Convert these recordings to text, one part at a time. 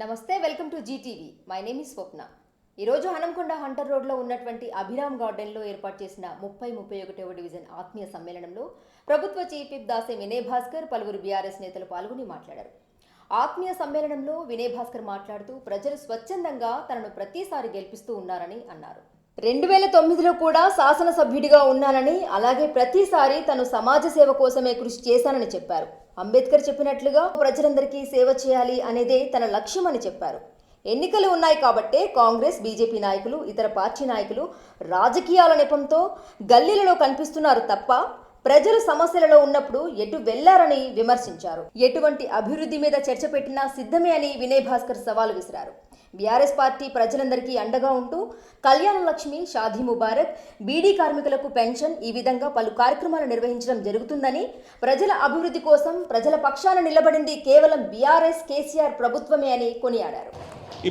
నమస్తే welcome to GTV. My name is Swapna. ఈరోజు Hanamkonda Hunter రోడ్లో ఉన్నటువంటి అభిరామ్ గార్డెన్లో ఏర్పాటు చేసిన ముప్పై ముప్పై ఒకటవ డివిజన్ ఆత్మీయ సమ్మేళనంలో ప్రభుత్వ చీఫ్ విప్ దాసే వినయ్ భాస్కర్ పలువురు బీఆర్ఎస్ నేతలు పాల్గొని మాట్లాడారు. ఆత్మీయ సమ్మేళనంలో వినయ్ భాస్కర్ మాట్లాడుతూ ప్రజలు స్వచ్ఛందంగా తనను ప్రతిసారి గెలిపిస్తూ ఉన్నారని అన్నారు. రెండు వేల తొమ్మిదిలో కూడా శాసనసభ్యుడిగా ఉన్నానని అలాగే ప్రతిసారి తను సమాజ సేవ కోసమే కృషి చేశానని చెప్పారు. అంబేద్కర్ చెప్పినట్లుగా ప్రజలందరికీ సేవ చేయాలి అనేదే తన లక్ష్యమని చెప్పారు. ఎన్నికలు ఉన్నాయి కాబట్టే కాంగ్రెస్ బీజేపీ నాయకులు ఇతర పార్టీ నాయకులు రాజకీయాల నెపంతో గల్లీలలో కనిపిస్తున్నారు తప్ప ప్రజలు సమస్యలలో ఉన్నప్పుడు ఎటు వెళ్ళారని విమర్శించారు. ఎటువంటి అభివృద్ధి మీద చర్చ పెట్టినా సిద్ధమే అని వినయ్ భాస్కర్ సవాల్ విసిరారు. బీఆర్ఎస్ పార్టీ ప్రజలందరికీ అండగా ఉంటూ కళ్యాణ లక్ష్మి షాదీ ముబారక్ బీడీ కార్మికులకు పెన్షన్ ఈ విధంగా పలు కార్యక్రమాలు నిర్వహించడం జరుగుతుందని ప్రజల అభివృద్ధి కోసం ప్రజల పక్షాన నిలబడింది కేవలం బీఆర్ఎస్ కేసీఆర్ ప్రభుత్వమే అని కొనియాడారు.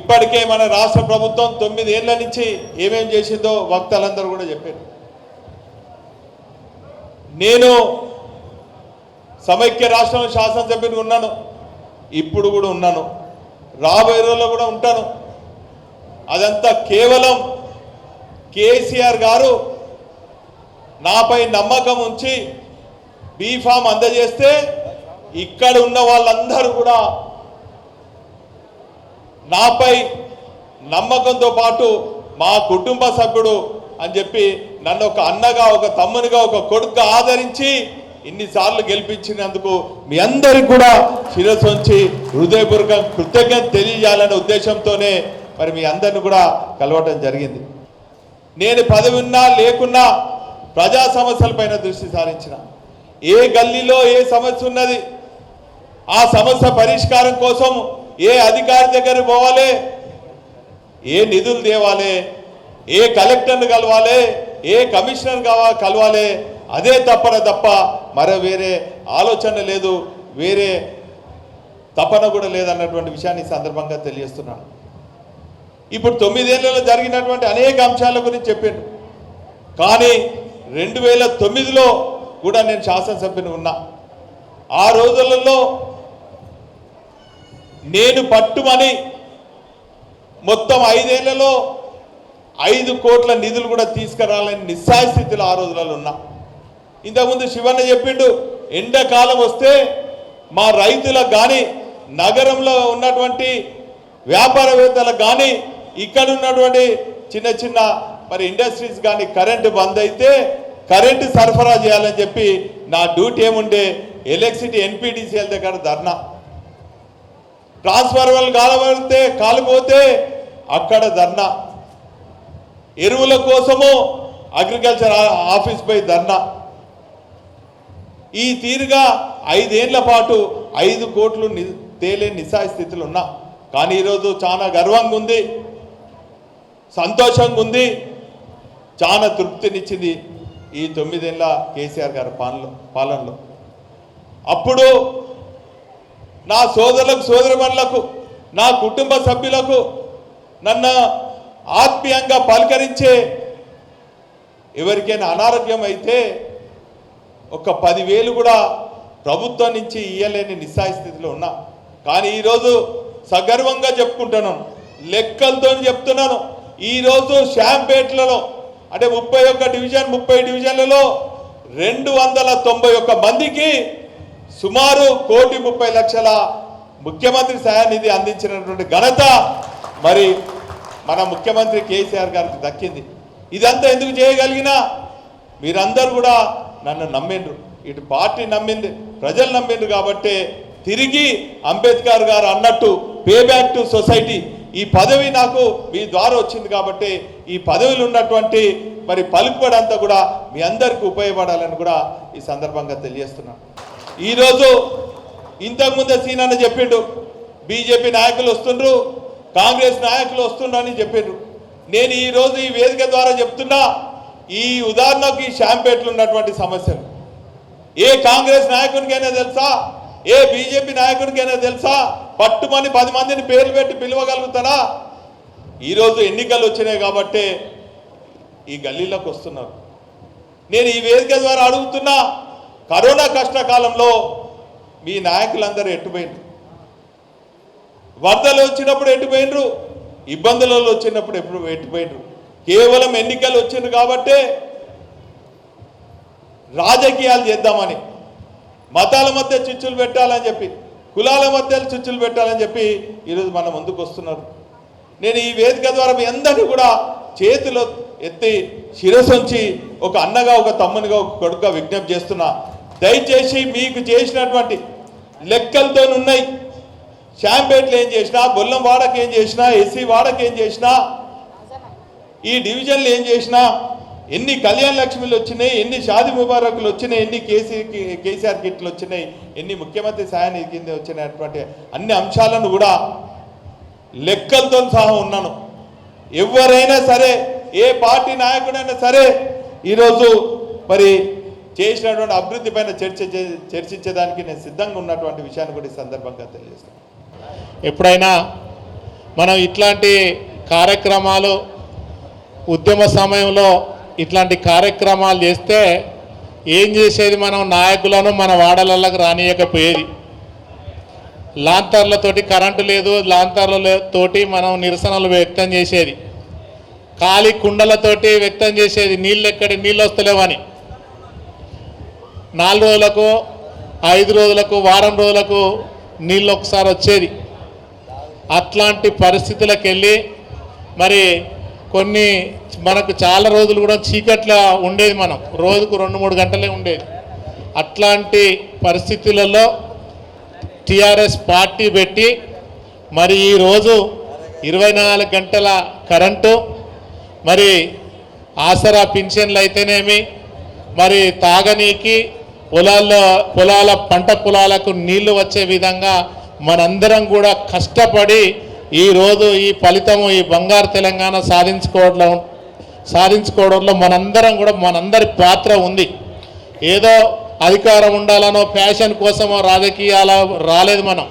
ఇప్పటికే మన రాష్ట్ర ప్రభుత్వం తొమ్మిది ఏళ్ళ నుంచి ఏమేం చేసిందో వక్తలందరూ కూడా చెప్పారు. నేను సమైక్య రాష్ట్రంలో శాసనసభ్యుని ఉన్నాను. ఇప్పుడు కూడా ఉన్నాను. రాబోయే రోజుల్లో కూడా ఉంటాను. అదంతా కేవలం కేసీఆర్ గారు నాపై నమ్మకం ఉంచి బీఫామ్ అందజేస్తే ఇక్కడ ఉన్న వాళ్ళందరూ కూడా నాపై నమ్మకంతో పాటు మా కుటుంబ సభ్యుడు అని చెప్పి నన్ను ఒక అన్నగా ఒక తమ్మునిగా ఒక కొడుకు ఆదరించి ఇన్నిసార్లు గెలిపించినందుకు మీ అందరికి కూడా శిరస్సు ఉంచి హృదయపూర్వక కృతజ్ఞత తెలియజేయాలనే ఉద్దేశంతోనే మరి మీ అందరిని కూడా కలవటం జరిగింది. నేను పదవి ఉన్నా లేకున్నా ప్రజా సమస్యలపైన దృష్టి సారించిన. ఏ గల్లీలో ఏ సమస్య ఉన్నది ఆ సమస్య పరిష్కారం కోసం ఏ అధికారి దగ్గర పోవాలి ఏ నిధులు తేవాలి ఏ కలెక్టర్ని కలవాలి ఏ కమిషనర్ కలవాలి అదే తప్పన తప్ప మరో వేరే ఆలోచన లేదు వేరే తపన కూడా లేదన్నటువంటి విషయాన్ని సందర్భంగా తెలియజేస్తున్నాను. ఇప్పుడు తొమ్మిదేళ్ళలో జరిగినటువంటి అనేక అంశాల గురించి చెప్పాను కానీ రెండు వేల తొమ్మిదిలో కూడా నేను శాసనసభ్యుని ఉన్నా. ఆ రోజులలో నేను పట్టుమని మొత్తం ఐదేళ్ళలో ఐదు కోట్ల నిధులు కూడా తీసుకురాలని నిస్సాయ స్థితిలో ఆ రోజులలో ఉన్నా. ఇంతకుముందు శివన్న చెప్పిండు ఎండాకాలం వస్తే మా రైతులకు కానీ నగరంలో ఉన్నటువంటి వ్యాపారవేత్తలకు కానీ ఇక్కడ ఉన్నటువంటి చిన్న చిన్న మరి ఇండస్ట్రీస్ కానీ కరెంటు బంద్ అయితే కరెంటు సరఫరా చేయాలని చెప్పి నా డ్యూటీ ఏముండే? ఎలక్ట్రిసిటీ ఎన్పిటిసిఎల్ దగ్గర ధర్నా. ట్రాన్స్ఫార్మర్లు కాలబడితే కాలిపోతే అక్కడ ధర్నా. ఎరువుల కోసము అగ్రికల్చర్ ఆఫీస్ పై ధర్నా. ఈ తీరుగా ఐదేళ్ళ పాటు ఐదు కోట్లు ని- తేలే నిస్సాయ స్థితిలో ఉన్నా. కానీ ఈరోజు చాలా గర్వంగా ఉంది. సంతోషంగా ఉంది. చాలా తృప్తినిచ్చింది ఈ తొమ్మిదేళ్ళ కేసీఆర్ గారి పాలనలో పాలనలో. అప్పుడు నా సోదరులకు సోదరిమణులకు నా కుటుంబ సభ్యులకు నన్ను ఆత్మీయంగా పలకరించే ఎవరికైనా అనారోగ్యం అయితే ఒక పదివేలు కూడా ప్రభుత్వం నుంచి ఇయ్యలేని నిస్సాయ స్థితిలో ఉన్నా. కానీ ఈరోజు సగర్వంగా చెప్పుకుంటున్నాను. లెక్కలతో చెప్తున్నాను. ఈరోజు శాంపేట్లలో అంటే ముప్పై ఒక్క డివిజన్ ముప్పై డివిజన్లలో రెండు వందల తొంభై ఒక్క మందికి సుమారు కోటి ముప్పై లక్షల ముఖ్యమంత్రి సహాయనిధి అందించినటువంటి ఘనత మరి మన ముఖ్యమంత్రి కేసీఆర్ గారికి దక్కింది. ఇదంతా ఎందుకు చేయగలిగినా మీరందరూ కూడా నన్ను నమ్మిండ్రు. ఇటు పార్టీ నమ్మింది ప్రజలు నమ్మిండ్రు కాబట్టి తిరిగి అంబేద్కర్ గారు అన్నట్టు పే బ్యాక్ టు సొసైటీ ఈ పదవి నాకు మీ ద్వారా వచ్చింది కాబట్టి ఈ పదవిలో ఉన్నటువంటి మరి పలుకుబడి అంతా కూడా మీ అందరికీ ఉపయోగపడాలని కూడా ఈ సందర్భంగా తెలియజేస్తున్నాను ఈరోజు ఇంతకుముందే సీనన్న చెప్పిండు బీజేపీ నాయకులు వస్తుండ్రు కాంగ్రెస్ నాయకులు వస్తుండ్రు అని చెప్పిండ్రు నేను ఈరోజు ఈ వేదిక ద్వారా చెప్తున్నా ఈ ఉదాహరణకు ఈ శాంపేట్లు ఉన్నటువంటి సమస్యలు. ఏ కాంగ్రెస్ నాయకునికైనా తెలుసా? ఏ బీజేపీ నాయకునికైనా తెలుసా? పట్టుమని పది మందిని పేర్లు పెట్టి పిలవగలుగుతారా? ఈరోజు ఎన్నికలు వచ్చినాయి కాబట్టి ఈ గల్లీలోకి వస్తున్నారు. నేను ఈ వేదిక ద్వారా అడుగుతున్నా కరోనా కష్టకాలంలో మీ నాయకులందరూ ఎట్టుపోయింది వరదలు వచ్చినప్పుడు ఎట్టుపోయినరు ఇబ్బందులలో వచ్చినప్పుడు ఎప్పుడు ఎట్టుపోయినరు కేవలం ఎన్నికలు వచ్చిండ్రు కాబట్టే రాజకీయాలు చేద్దామని మతాల మధ్య చిచ్చులు పెట్టాలని చెప్పి కులాల మధ్య చుచ్చులు పెట్టాలని చెప్పి ఈరోజు మన ముందుకు వస్తున్నారు. నేను ఈ వేదిక ద్వారా మీ అందరినీ కూడా చేతిలో ఎత్తి శిరసొంచి ఒక అన్నగా ఒక తమ్మునిగా ఒక కొడుకుగా విజ్ఞప్తి చేస్తున్నా. దయచేసి మీకు చేసినటువంటి లెక్కలతో ఉన్నాయి. శాంపేట్లు ఏం చేసినా బొల్లం వాడకి ఏం చేసినా ఎస్సీ వాడకి ఏం చేసినా ఈ డివిజన్లు ఏం చేసినా ఎన్ని కళ్యాణ లక్ష్మిలు వచ్చినాయి ఎన్ని షాది ముబారకులు వచ్చినాయి ఎన్ని కేసీ కేసీఆర్ కిట్లు వచ్చినాయి ఎన్ని ముఖ్యమంత్రి సాయానికి కింద వచ్చినటువంటి అన్ని అంశాలను కూడా లెక్కలతో సహా ఉన్నాను. ఎవరైనా సరే ఏ పార్టీ నాయకుడైనా సరే ఈరోజు మరి చేసినటువంటి అభివృద్ధి పైన చర్చ చర్చించేదానికి నేను సిద్ధంగా ఉన్నటువంటి విషయాన్ని కూడా ఈ సందర్భంగా తెలియజేస్తాను. ఎప్పుడైనా మనం ఇట్లాంటి కార్యక్రమాలు ఉద్యమ సమయంలో ఇట్లాంటి కార్యక్రమాలు చేస్తే ఏం చేసేది మనం నాయకులను మన వాడలలోకి రానియకపోయేది. లాంతర్లతోటి కరెంటు లేదు లాంతర్లతోటి మనం నిరసనలు వ్యక్తం చేసేది. ఖాళీ కుండలతోటి వ్యక్తం చేసేది నీళ్ళు ఎక్కడి నీళ్ళు వస్తలేవని నాలుగు రోజులకు ఐదు రోజులకు వారం రోజులకు నీళ్ళు ఒకసారి వచ్చేది. అట్లాంటి పరిస్థితులకు వెళ్ళి మరి కొన్ని మనకు చాలా రోజులు కూడా చీకట్లో ఉండేది మనం. రోజుకు రెండు మూడు గంటలే ఉండేది. అట్లాంటి పరిస్థితులలో టిఆర్ఎస్ పార్టీ పెట్టి మరి ఈరోజు ఇరవై నాలుగు గంటల కరెంటు మరి ఆసరా పింఛన్లు అయితేనేమి మరి తాగనీకి పొలాల్లో పొలాల పంట పొలాలకు నీళ్ళు వచ్చే విధంగా మనందరం కూడా కష్టపడి ఈరోజు ఈ ఫలితము ఈ బంగారు తెలంగాణ సాధించుకోవడం సాధించుకోవడంలో మనందరం కూడా మనందరి పాత్ర ఉంది. ఏదో అధికారం ఉండాలనో ఫ్యాషన్ కోసమో రాజకీయాల రాలేదు మనం.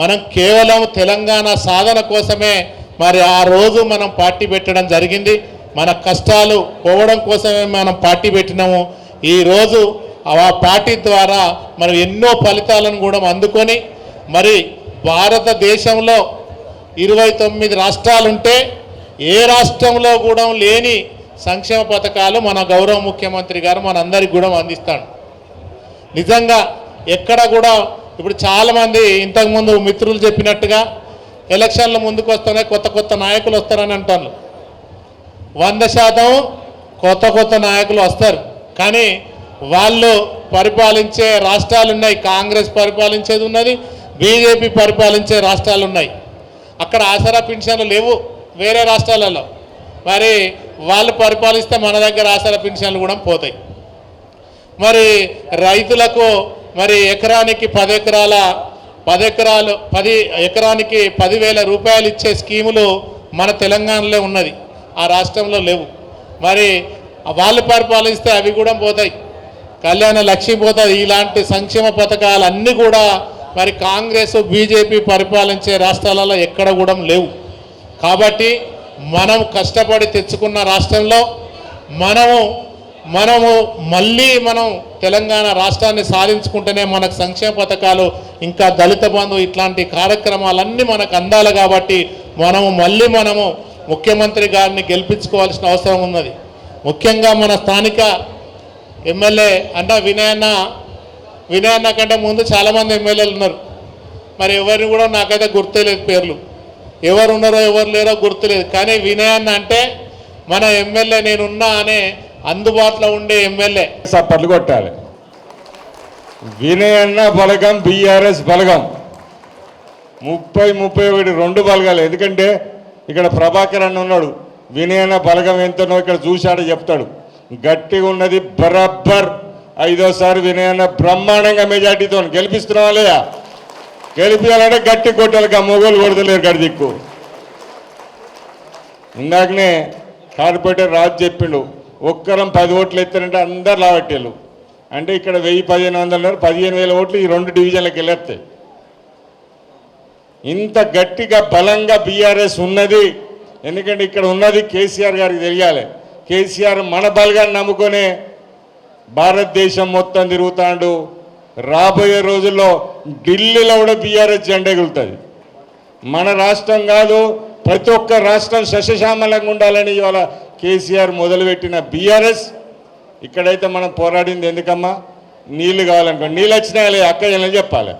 మనం కేవలం తెలంగాణ సాధన కోసమే మరి ఆ రోజు మనం పార్టీ పెట్టడం జరిగింది. మన కష్టాలు పోవడం కోసమే మనం పార్టీ పెట్టినాము. ఈరోజు ఆ పార్టీ ద్వారా మనం ఎన్నో ఫలితాలను కూడా అందుకొని మరి భారతదేశంలో ఇరవై తొమ్మిది రాష్ట్రాలుంటే ఏ రాష్ట్రంలో కూడా లేని సంక్షేమ పథకాలు మన గౌరవ ముఖ్యమంత్రి గారు మనందరికి కూడా అందిస్తాడు. నిజంగా ఎక్కడ కూడా ఇప్పుడు చాలామంది ఇంతకుముందు మిత్రులు చెప్పినట్టుగా ఎలక్షన్ల ముందుకు వస్తేనే కొత్త కొత్త నాయకులు వస్తారని అంటాను వంద శాతం కొత్త కొత్త నాయకులు వస్తారు. కానీ వాళ్ళు పరిపాలించే రాష్ట్రాలు ఉన్నాయి కాంగ్రెస్ పరిపాలించేది ఉన్నది బీజేపీ పరిపాలించే రాష్ట్రాలు ఉన్నాయి అక్కడ ఆసరా పింఛన్లు లేవు వేరే రాష్ట్రాలలో. మరి వాళ్ళు పరిపాలిస్తే మన దగ్గర ఆసరా పింఛన్లు కూడా పోతాయి. మరి రైతులకు మరి ఎకరానికి పది ఎకరాల పది ఎకరాలు పది ఎకరానికి పదివేల రూపాయలు ఇచ్చే స్కీములు మన తెలంగాణలో ఉన్నది. ఆ రాష్ట్రంలో లేవు. మరి వాళ్ళు పరిపాలిస్తే అవి కూడా పోతాయి. కళ్యాణ లక్ష్యం పోతుంది. ఇలాంటి సంక్షేమ పథకాలు అన్నీ కూడా మరి కాంగ్రెస్ బీజేపీ పరిపాలించే రాష్ట్రాలలో ఎక్కడ కూడా లేవు. కాబట్టి మనం కష్టపడి తెచ్చుకున్న రాష్ట్రంలో మనము మనము మళ్ళీ మనం తెలంగాణ రాష్ట్రాన్ని సాధించుకుంటేనే మనకు సంక్షేమ పథకాలు ఇంకా దళిత బంధు ఇట్లాంటి కార్యక్రమాలన్నీ మనకు అందాలి కాబట్టి మనము మళ్ళీ మనము ముఖ్యమంత్రి గారిని గెలిపించుకోవాల్సిన అవసరం ఉన్నది. ముఖ్యంగా మన స్థానిక ఎమ్మెల్యే అంటే వినయన్న వినయన్న కంటే ముందు చాలామంది ఎమ్మెల్యేలు ఉన్నారు. మరి ఎవరిని కూడా నాకైతే గుర్తులేదు పేర్లు. ఎవరు ఉన్నారో ఎవరు లేరో గుర్తులేదు. కానీ వినయన్న అంటే మన ఎమ్మెల్యే నేనున్నా అనే అందుబాటులో ఉండే ఎమ్మెల్యే. సప్పట్లు కొట్టాలి. వినయన్న బలగం బీఆర్ఎస్ బలగం. ముప్పై ముప్పై ఒకటి రెండు బలగాలు. ఎందుకంటే ఇక్కడ ప్రభాకర్ అన్న ఉన్నాడు. వినయన్న బలగం ఎంతనో ఇక్కడ చూశాడో చెప్తాడు. గట్టిగా ఉన్నది బరబ్బర్ ఐదోసారి వినయన్న బ్రహ్మాండంగా మెజార్టీతో గెలిపిస్తున్నావా లేదా? గెలిపించాలంటే గట్టి కొట్టాలి మొగోలు కొడతలేరు గడి దిక్కు. ఇందాకనే కార్పొరేటర్ రాజు చెప్పిండు ఒక్కరం పది ఓట్లు ఎత్తారంటే అందరు లావట్టేళ్ళు. అంటే ఇక్కడ వెయ్యి పదిహేను వందలు పదిహేను వేల ఓట్లు ఈ రెండు డివిజన్లకు వెళ్ళేస్తాయి. ఇంత గట్టిగా బలంగా బీఆర్ఎస్ ఉన్నది ఎందుకంటే ఇక్కడ ఉన్నది కేసీఆర్ గారికి తెలియాలి. కేసీఆర్ మన బలగాన్ని నమ్ముకొనే భారతదేశం మొత్తం తిరుగుతాడు. రాబోయే రోజుల్లో ఢిల్లీలో కూడా బీఆర్ఎస్ జెండా ఎగులుతుంది మన రాష్ట్రం కాదు ప్రతి ఒక్క రాష్ట్రం సస్యశ్యామలంగా ఉండాలని ఇవాళ కేసీఆర్ మొదలుపెట్టిన బీఆర్ఎస్. ఇక్కడైతే మనం పోరాడింది ఎందుకమ్మా? నీళ్ళు కావాలనుకో నీళ్ళు వచ్చినా లేదు అక్క చెప్పాలి.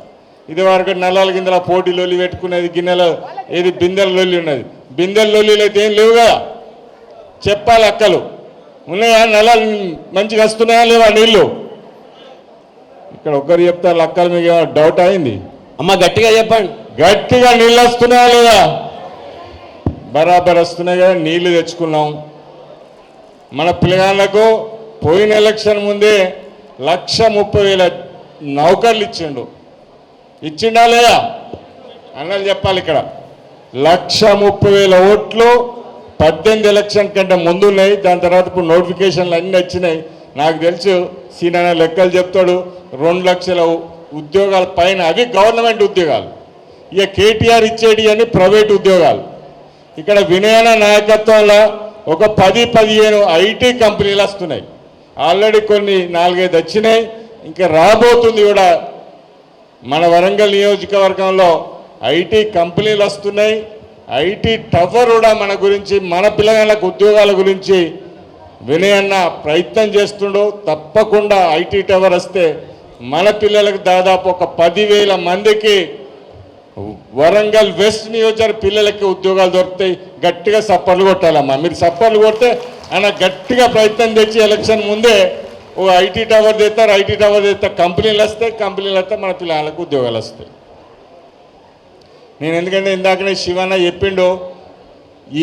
ఇది వరకు నల్లాల గిందల పోటీ లొల్లి పెట్టుకునేది గిన్నెల ఏది బిందెల లొల్లి ఉన్నది. బిందెల లొల్లిలు అయితే ఏం లేవు కదా? చెప్పాలి అక్కలు. ఉన్నాయా? నల్లాలు మంచిగా వస్తున్నాయా? లేవా నీళ్ళు ఇక్కడ ఒక్కరు చెప్తారు అక్కలు మీకు డౌట్ అయింది? అమ్మ గట్టిగా చెప్పండి. గట్టిగా నీళ్ళు వస్తున్నాయా లేదా? బరాబర్ వస్తున్నాయి కదా నీళ్ళు తెచ్చుకున్నాం. మన పిల్లగాళ్ళకు పోయిన ఎలక్షన్ ముందే లక్ష ముప్పై వేల నౌకర్లు ఇచ్చిండు. ఇచ్చిండా లేదా? అన్నలు చెప్పాలి ఇక్కడ. లక్ష ముప్పై వేల ఓట్లు పద్దెనిమిది ఎలక్షన్ కంటే ముందు ఉన్నాయి. దాని తర్వాత ఇప్పుడు నోటిఫికేషన్లు అన్నీ వచ్చినాయి. నాకు తెలుసు సీనా లెక్కలు చెప్తాడు. రెండు లక్షల ఉద్యోగాల పైన అవి గవర్నమెంట్ ఉద్యోగాలు. ఇక కేటీఆర్ ఇచ్చేటి అని ప్రైవేట్ ఉద్యోగాలు. ఇక్కడ వినయన నాయకత్వంలో ఒక పది పదిహేను ఐటీ కంపెనీలు వస్తున్నాయి. ఆల్రెడీ కొన్ని నాలుగైదు వచ్చినాయి. ఇంకా రాబోతుంది కూడా. మన వరంగల్ నియోజకవర్గంలో ఐటీ కంపెనీలు వస్తున్నాయి. ఐటీ టవర్ కూడా మన గురించి మన పిల్లగాళ్ళకు ఉద్యోగాల గురించి వినయన్న ప్రయత్నం చేస్తుండో తప్పకుండా ఐటీ టవర్ వస్తే మన పిల్లలకు దాదాపు ఒక పదివేల మందికి వరంగల్ వెస్ట్ నియోజకవర్గ పిల్లలకి ఉద్యోగాలు దొరుకుతాయి. గట్టిగా సప్పర్లు కొట్టాలమ్మా. మీరు సప్పర్లు కొడితే ఆయన గట్టిగా ప్రయత్నం తెచ్చి ఎలక్షన్ ముందే ఓ ఐటీ టవర్ తెస్తారు ఐటీ టవర్ తెస్తే కంపెనీలు వస్తాయి కంపెనీలు వస్తే మన పిల్లలకు ఉద్యోగాలు వస్తాయి. నేను ఎందుకంటే ఇందాకనే శివన్న చెప్పిండు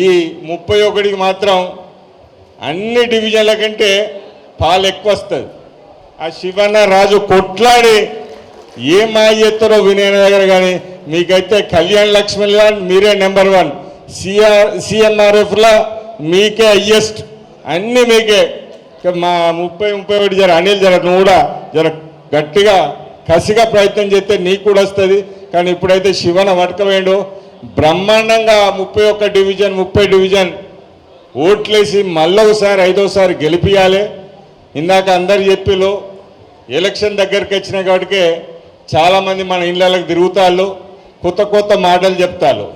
ఈ ముప్పై ఒకటికి మాత్రం అన్ని డివిజన్ల కంటే పాలు ఎక్కువ వస్తుంది. ఆ శివన్న రాజు కొట్లాడి ఏం మాయ చేస్తారో వినయన దగ్గర కానీ మీకైతే కళ్యాణ్ లక్ష్మణ్లా మీరే నెంబర్ వన్. సిఆర్ సిఎంఆర్ఎఫ్లా మీకే హయ్యెస్ట్ అన్నీ మీకే. మా ముప్పై ముప్పై ఒకటి జర అనిల్ జర నువ్వు కూడా జర గట్టిగా కసిగా ప్రయత్నం చేస్తే నీకు కూడా వస్తుంది. కానీ ఇప్పుడైతే శివన పట్టుకపోయిండు బ్రహ్మాండంగా ముప్పై ఒక్క డివిజన్ ముప్పై డివిజన్ ఓట్లేసి మళ్ళీ ఒకసారి ఐదోసారి గెలిపియాలి. ఇందాక అందరు చెప్పిలో ఎలక్షన్ దగ్గరికి వచ్చిన కాబట్టి చాలామంది మన ఇళ్ళకి తిరుగుతాళ్ళు కొత్త కొత్త మాటలు చెప్తారు